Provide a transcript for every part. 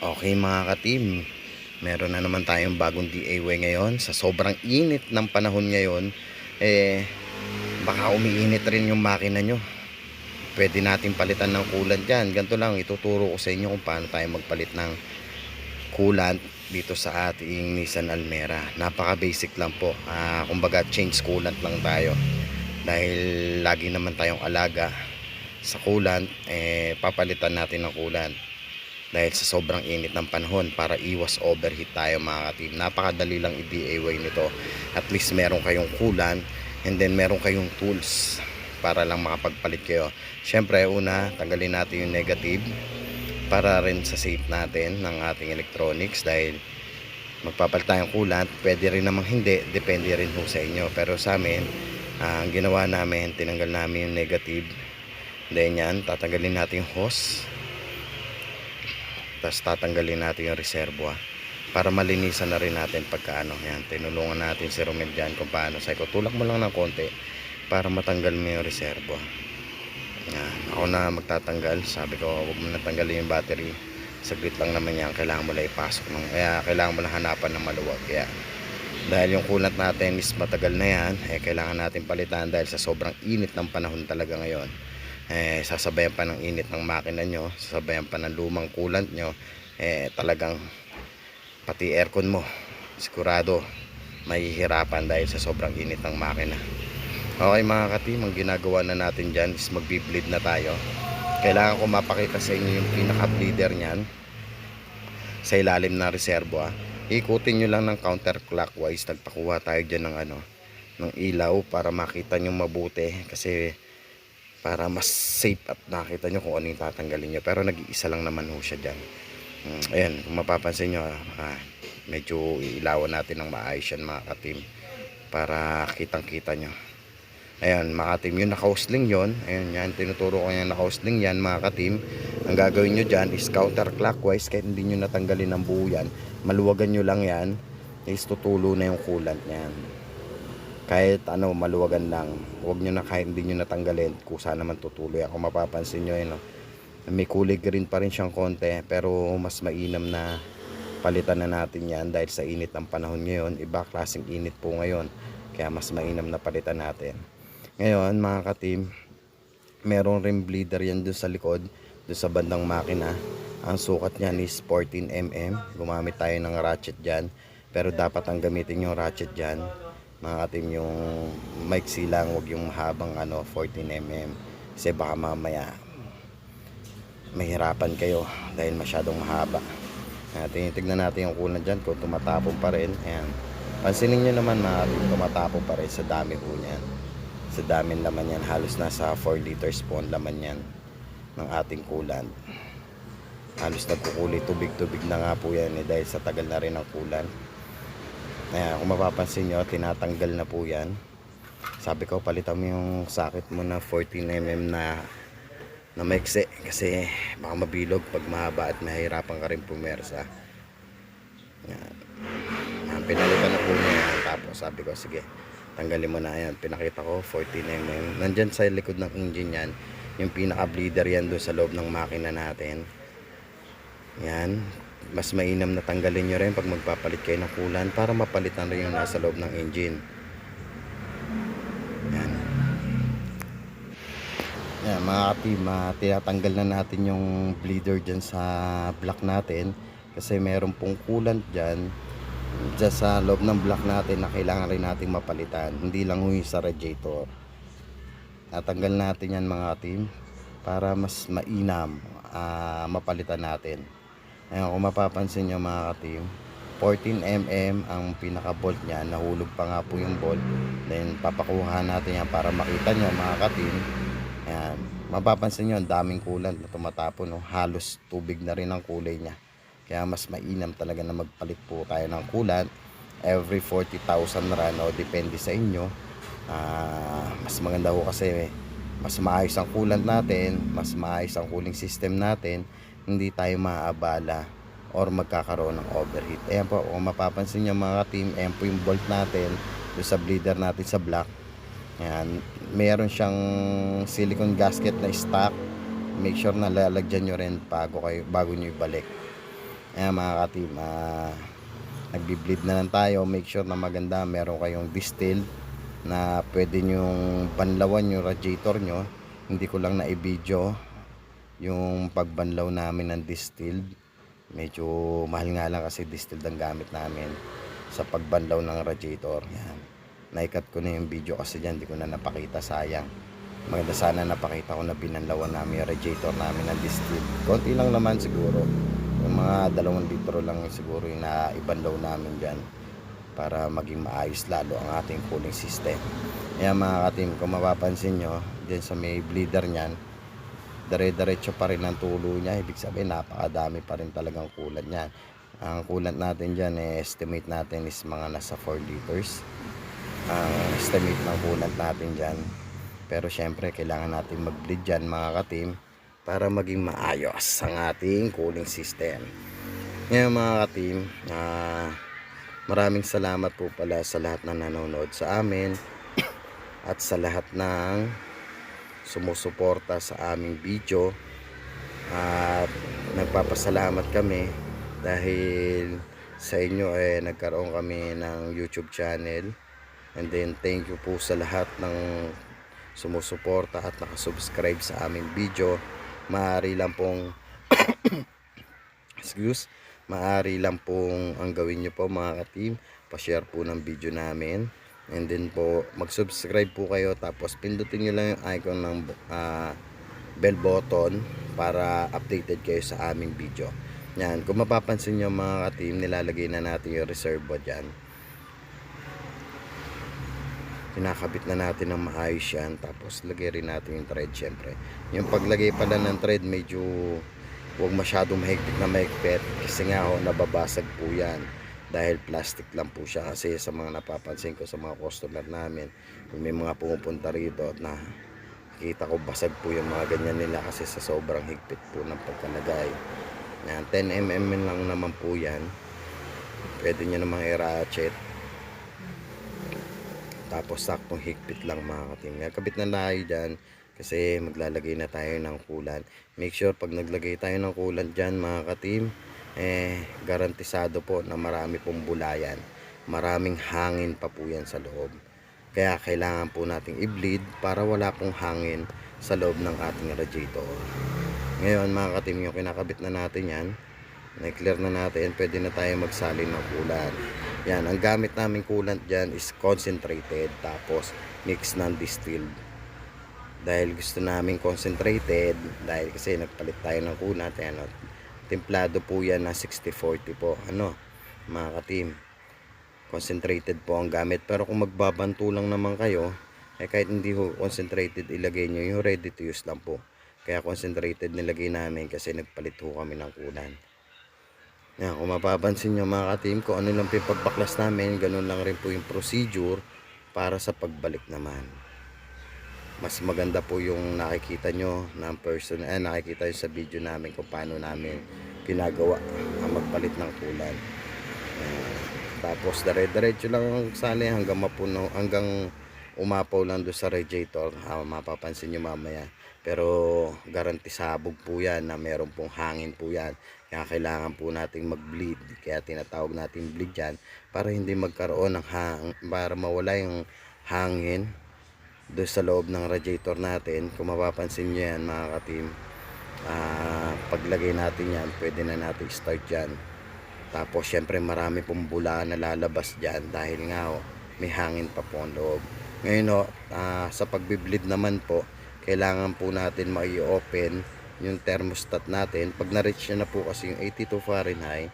Okay mga ka-team, meron na naman tayong bagong DIY ngayon. Sa sobrang init ng panahon ngayon, eh, baka umiinit rin yung makina nyo. Pwede natin palitan ng coolant dyan. Ganito lang, ituturo ko sa inyo kung paano tayo magpalit ng coolant dito sa ating Nissan Almera. Napaka basic lang po. Ah, kumbaga change coolant lang tayo. Dahil lagi naman tayong alaga sa coolant, eh, papalitan natin ng coolant dahil sa sobrang init ng panahon para iwas overheat tayo mga ka-team. Napakadali lang i-DIY nito. At least meron kayong coolant and then meron kayong tools para lang makapagpalit kayo. Siyempre, una, tanggalin natin yung negative para rin sa safe natin ng ating electronics dahil magpapalit tayong coolant. Pwede rin namang hindi, depende rin ho sa inyo. Pero sa amin, ah, ang ginawa namin, tinanggal namin yung negative. Then yan, tatanggalin natin yung hose tapos tatanggalin natin yung reservoir para malinisan na rin natin pagka ano yan tinulungan natin si Romel dyan kung paano. Sa ko tulak mo lang ng konti para matanggal mo yung reservoir. Yan ako na magtatanggal. Sabi ko huwag mo na tanggalin yung battery. Saglit lang naman yan. Kailangan mo lang ipasok ng, kaya kailangan mo lang hanapan ng maluwag. Kaya dahil yung coolant natin is matagal na yan eh kailangan natin palitan dahil sa sobrang init ng panahon talaga ngayon eh, sasabayan pa ng init ng makina nyo, sasabayan pa ng lumang coolant nyo, eh, talagang pati aircon mo, sigurado mahihirapan dahil sa sobrang init ng makina. Okay mga katim, ang ginagawa na natin dyan is magbi-bleed na tayo. Kailangan ko mapakita sa inyo yung pinaka-bleeder nyan sa ilalim ng reservoir. Ikutin nyo lang ng counterclockwise. Nagpakuha tayo dyan ng, ano, ng ilaw para makita nyo mabuti kasi para mas safe at nakita nyo kung ano yung tatanggalin nyo. Pero nag-iisa lang naman ho siya dyan. Mm, ayan kung mapapansin nyo ah, medyo ilawan natin ng maayos yan mga katim para kitang kita nyo. Ayan mga katim yung nakausling yon ayan yan tinuturo ko yung nakausling yan mga katim ang gagawin nyo dyan is counterclockwise kahit hindi nyo natanggalin ng buo yan maluwagan nyo lang yan is tutulo na yung coolant nyan kahit ano maluwagan lang. Huwag nyo na kahit hindi nyo natanggalin kusa naman tutuloy. Ako mapapansin nyo yun, no? may kulay green pa rin siyang konti pero mas mainam na palitan na natin yan dahil sa init ng panahon ngayon. Iba klaseng init po ngayon kaya mas mainam na palitan natin. Ngayon mga katim meron rin bleeder yan dun sa likod dun sa bandang makina. Ang sukat niyan is 14mm gumamit tayo ng ratchet dyan pero dapat ang gamitin yung ratchet dyan mga katim yung maiksi lang wag yung mahabang ano 14mm kasi baka mamaya mahirapan kayo dahil masyadong mahaba. Uh, tinitignan natin yung kulang dyan kung tumatapon pa rin. Ayan. Pansinin nyo naman mga katim tumatapon pa rin sa dami po niyan. Sa dami laman yan. Halos nasa 4 liters po laman yan ng ating kulan. Halos nagkukulay tubig tubig na nga po yan eh, dahil sa tagal na rin ng kulan Ayan, kung mapapansin nyo, tinatanggal na po yan. Sabi ko, palitan mo yung sakit mo na 14mm na na maiksi kasi baka mabilog pag mahaba at mahirapan ka rin pumersa. Ayan. Ayan, pinalitan na po niya yan. Tapos sabi ko, sige, tanggalin mo na yan. Pinakita ko, 14mm. Nandyan sa likod ng engine yan, yung pinaka-bleeder yan doon sa loob ng makina natin. Yan, mas mainam na tanggalin nyo rin pag magpapalit kayo ng kulan para mapalitan rin yung nasa loob ng engine. Yan. Yan mga uh, tinatanggal na natin yung bleeder dyan sa block natin kasi meron pong coolant dyan dyan sa loob ng block natin na kailangan rin natin mapalitan. Hindi lang yung sa radiator. Natanggal natin yan mga katim para mas mainam uh, mapalitan natin Ayan, kung mapapansin nyo mga ka-team, 14mm ang pinaka-bolt niya. Nahulog pa nga po yung bolt. Then, papakuha natin yan para makita nyo mga ka-team. Ayan, mapapansin nyo, ang daming kulan na tumatapon. No? Halos tubig na rin ang kulay niya. Kaya mas mainam talaga na magpalit po tayo ng kulan. Every 40,000 run, no? depende sa inyo. Uh, mas maganda ho kasi mas maayos ang coolant natin, mas maayos ang cooling system natin hindi tayo maaabala or magkakaroon ng overheat. Ayan po, kung mapapansin nyo mga team, ayan po yung bolt natin doon sa bleeder natin sa block. Ayan, meron siyang silicone gasket na stock. Make sure na lalagyan nyo rin bago, kayo, bago nyo ibalik. Ayan mga ka-team, ah, nagbi-bleed na lang tayo. Make sure na maganda, meron kayong distilled na pwede nyong banlawan yung radiator nyo. Hindi ko lang na-video yung pagbanlaw namin ng distilled. Medyo mahal nga lang kasi distilled ang gamit namin sa pagbanlaw ng radiator. Yan. Naikat ko na yung video kasi dyan, hindi ko na napakita, sayang. Maganda sana napakita ko na binanlawan namin yung radiator namin ng distilled. Konti lang naman siguro. Yung mga dalawang litro lang siguro yung naibanlaw namin dyan para maging maayos lalo ang ating cooling system. Kaya mga katim, kung mapapansin nyo, dyan sa may bleeder nyan, dire-diretso pa rin ang tulo niya. Ibig sabihin, napakadami pa rin talagang kulat niyan. Ang kulat natin dyan, eh, estimate natin is mga nasa 4 liters. Ang estimate ng kulat natin dyan. Pero syempre, kailangan natin mag-bleed dyan mga katim para maging maayos ang ating cooling system. Ngayon mga katim, ah, maraming salamat po pala sa lahat na nanonood sa amin at sa lahat ng sumusuporta sa aming video. At nagpapasalamat kami dahil sa inyo eh nagkaroon kami ng YouTube channel. And then thank you po sa lahat ng sumusuporta at nakasubscribe sa aming video. Maaari lang pong excuse maaari lang pong ang gawin nyo po mga ka-team. Pa-share po ng video namin and then po mag-subscribe po kayo tapos pindutin nyo lang yung icon ng ah, bell button para updated kayo sa aming video. Yan kung mapapansin nyo mga ka-team nilalagay na natin yung reservo dyan. Kinakabit na natin ng maayos yan tapos lagay rin natin yung thread syempre. Yung paglagay pala ng thread medyo huwag masyadong mahigpit na mahigpit kasi nga ho nababasag po yan dahil plastic lang po siya kasi sa mga napapansin ko sa mga customer namin may mga pumupunta rito at na kita ko basag po yung mga ganyan nila kasi sa sobrang higpit po ng pagkalagay yan 10mm lang naman po yan pwede nyo namang i-ratchet tapos saktong higpit lang mga katim. Kabit na tayo dyan kasi maglalagay na tayo ng kulan. Make sure pag naglagay tayo ng kulan dyan mga katim, eh garantisado po na marami pong bulayan. Maraming hangin pa po yan sa loob. Kaya kailangan po nating i-bleed para wala pong hangin sa loob ng ating radiator. Ngayon mga katim yung kinakabit na natin yan, na-clear na natin, pwede na tayo magsalin ng kulan. Yan, ang gamit namin coolant dyan is concentrated tapos mix ng distilled. Dahil gusto namin concentrated, dahil kasi nagpalit tayo ng coolant, ano, templado po yan na 60-40 po, ano, mga ka-team. Concentrated po ang gamit. Pero kung magbabanto lang naman kayo, eh kahit hindi ho concentrated, ilagay nyo yung ready to use lang po. Kaya concentrated nilagay namin kasi nagpalit ho kami ng coolant. Yan, kung mapapansin nyo mga ka-team, kung ano lang po namin, ganun lang rin po yung procedure para sa pagbalik naman. Mas maganda po yung nakikita nyo ng person, eh, nakikita nyo sa video namin kung paano namin ginagawa ang magpalit ng kulan. Yan. tapos dire-diretso lang ang sali hanggang mapuno, hanggang umapaw lang doon sa radiator. Ah, mapapansin nyo mamaya. Pero garantisabog po yan na meron pong hangin po yan. Kaya kailangan po nating mag-bleed. Kaya tinatawag natin bleed yan para hindi magkaroon ng hang, para mawala yung hangin doon sa loob ng radiator natin. Kung mapapansin nyo yan mga ka-team, ah, paglagay natin yan, pwede na natin start yan. Tapos syempre marami pong bula na lalabas dyan dahil nga oh, may hangin pa po ang loob. Ngayon oh, ah, sa pagbi-bleed naman po, kailangan po natin mai-open yung thermostat natin. Pag na-reach na po kasi yung 82 Fahrenheit,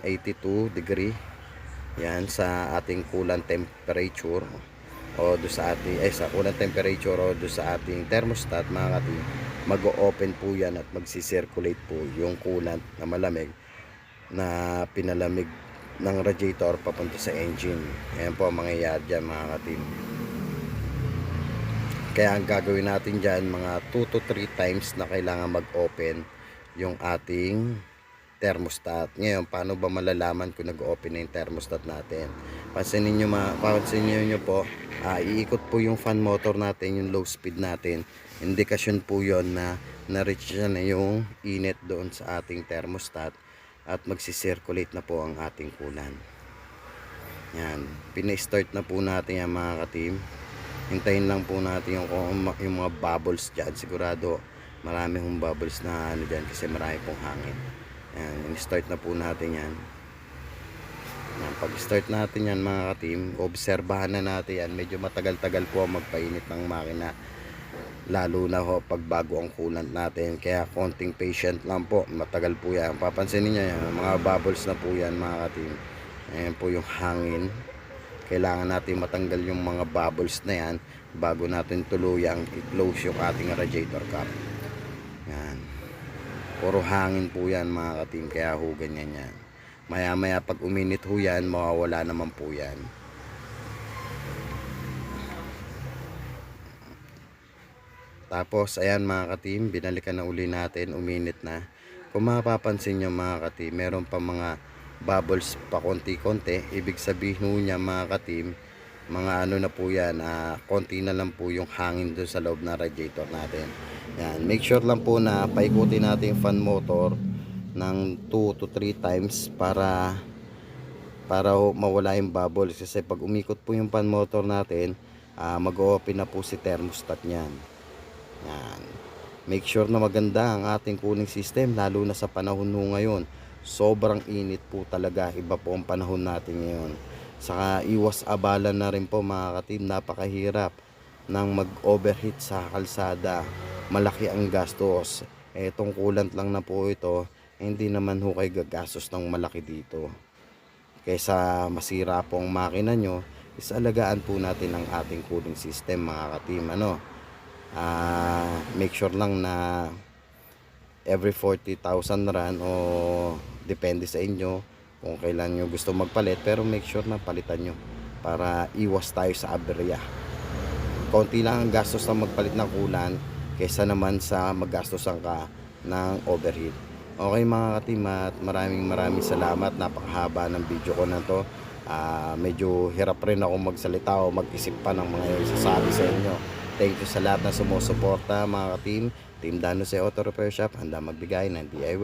82 degree, yan sa ating coolant temperature o do sa ating eh sa coolant temperature o do sa ating thermostat mga kating mag-open po yan at magsi-circulate po yung coolant na malamig na pinalamig ng radiator papunta sa engine. Ayan po ang mangyayari dyan mga katim. Kaya ang gagawin natin dyan, mga 2 to 3 times na kailangan mag-open yung ating thermostat. Ngayon, paano ba malalaman kung nag-open na yung thermostat natin? Pansinin nyo, ma pansinin nyo po, ah, iikot po yung fan motor natin, yung low speed natin. Indikasyon po yon na na-reach na yung init doon sa ating thermostat. at magsisirculate na po ang ating kulan. Yan, pina-start na po natin yan mga ka-team. Hintayin lang po natin yung, yung mga bubbles dyan. Sigurado marami hong bubbles na ano dyan kasi marami pong hangin. Yan, in-start na po natin yan. Yan, pag start natin yan mga ka-team, obserbahan na natin yan. Medyo matagal-tagal po ang magpainit ng makina. Lalo na ho pag bago ang coolant natin. Kaya konting patient lang po. Matagal po yan. Papansin niyo yan, mga bubbles na po yan mga ka-team. Ayan po yung hangin. Kailangan natin matanggal yung mga bubbles na yan bago natin tuluyang i-close yung ating radiator cap. Yan. Puro hangin po yan mga ka-team. Kaya ho ganyan yan. Maya maya pag uminit ho yan, mawawala naman po yan. Tapos ayan mga ka-team, binalikan na uli natin, uminit na. Kung mapapansin nyo mga ka-team, meron pa mga bubbles pa konti-konti. Ibig sabihin niya mga ka-team, mga ano na po yan, ah, konti na lang po yung hangin doon sa loob ng radiator natin. Yan, make sure lang po na paikutin natin yung fan motor ng 2 to 3 times para para mawala yung bubbles. Kasi pag umikot po yung fan motor natin ah, mag-open na po si thermostat niyan. Yan. Make sure na maganda ang ating cooling system lalo na sa panahon ho ngayon. Sobrang init po talaga. Iba po ang panahon natin ngayon. Saka iwas abala na rin po mga katim napakahirap ng mag overheat sa kalsada. Malaki ang gastos. Etong coolant lang na po ito hindi naman ho kayo gagastos ng malaki dito. Kaysa masira po ang makina nyo is alagaan po natin ang ating cooling system mga katim ano? Ah make sure lang na every 40,000 run o depende sa inyo kung kailan nyo gusto magpalit pero make sure na palitan nyo para iwas tayo sa aberya. Konti lang ang gastos na magpalit ng kulan kaysa naman sa maggastosan ka ng overheat okay mga katim at maraming maraming salamat. Napakahaba ng video ko na to. Ah, medyo hirap rin ako magsalita o mag-isip pa ng mga sasabi sa inyo. Thank you sa lahat na sumusuporta mga ka-team. Team sa Auto Repair Shop handa magbigay ng DIY